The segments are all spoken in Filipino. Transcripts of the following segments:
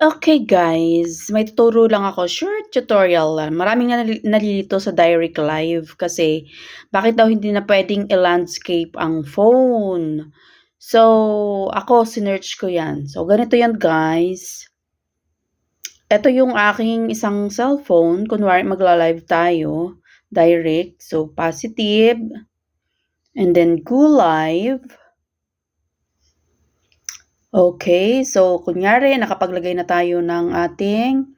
Okay guys, may tuturo lang ako, short tutorial lang. Maraming nali nalilito sa direct live kasi bakit daw hindi na puwedeng i-landscape ang phone. So, ako sinearch ko 'yan. So, ganito 'yan guys. Eto yung aking isang cellphone, kunwari magla-live tayo, direct. So, positive, and then go live. Okay, so kunyari nakapaglagay na tayo ng ating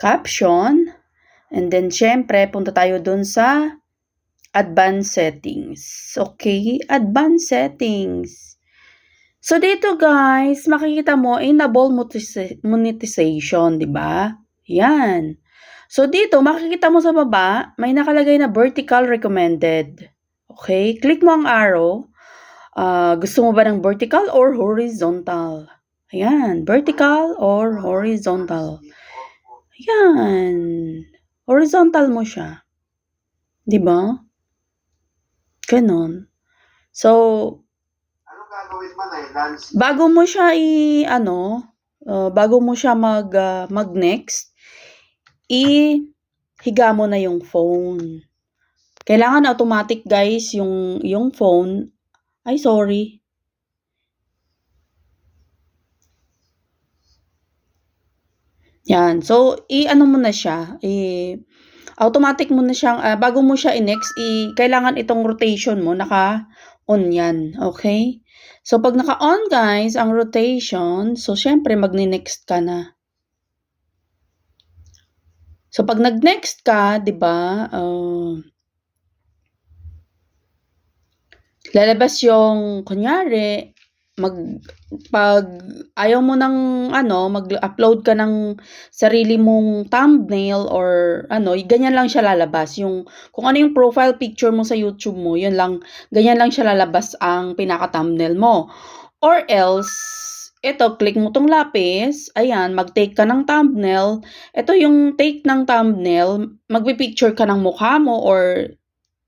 caption and then siyempre punta tayo dun sa advanced settings. Okay, advanced settings. So dito guys, makikita mo enable monetization, 'di ba? Yan. So dito makikita mo sa baba, may nakalagay na vertical recommended. Okay, click mo ang arrow Uh, gusto mo ba ng vertical or horizontal? Ayan, vertical or horizontal. Ayan. Horizontal mo siya. ba? Ganon. So, bago mo siya i ano, uh, bago mo siya mag uh, mag next, i higa mo na yung phone. Kailangan automatic guys yung yung phone ay, sorry. Yan. So, i-ano mo na siya, i automatic mo na siyang, ah, bago mo siya i-next, i kailangan itong rotation mo naka-on yan, okay? So, pag naka-on guys, ang rotation, so syempre magne-next ka na. So, pag nag-next ka, 'di ba, uh, Lalabas yung kunyari, mag 'pag ayaw mo ng ano, mag-upload ka ng sarili mong thumbnail or ano, ganyan lang siya lalabas. Yung kung ano yung profile picture mo sa YouTube mo, yun lang, ganyan lang siya lalabas ang pinaka-thumbnail mo. Or else, ito, click mo 'tong lapis, ayan, mag-take ka ng thumbnail. Ito yung take ng thumbnail, magpi-picture ka ng mukha mo or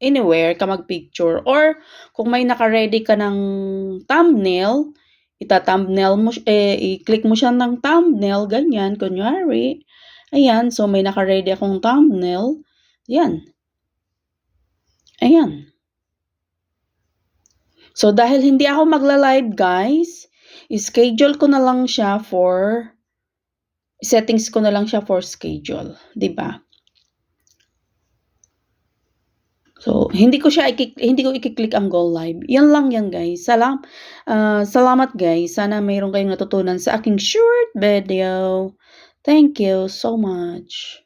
anywhere ka mag-picture or kung may naka-ready ka ng thumbnail, ita-thumbnail mo eh, i-click mo siya ng thumbnail, ganyan, kunyari. Ayan, so may naka-ready akong thumbnail. Yan. Ayan. So, dahil hindi ako magla-live, guys, schedule ko na lang siya for settings ko na lang siya for schedule, 'di ba? So, hindi ko siya hindi ko iki-click ang go live. Yan lang yan guys. Salam uh, salamat guys. Sana mayroon kayong natutunan sa aking short video. Thank you so much.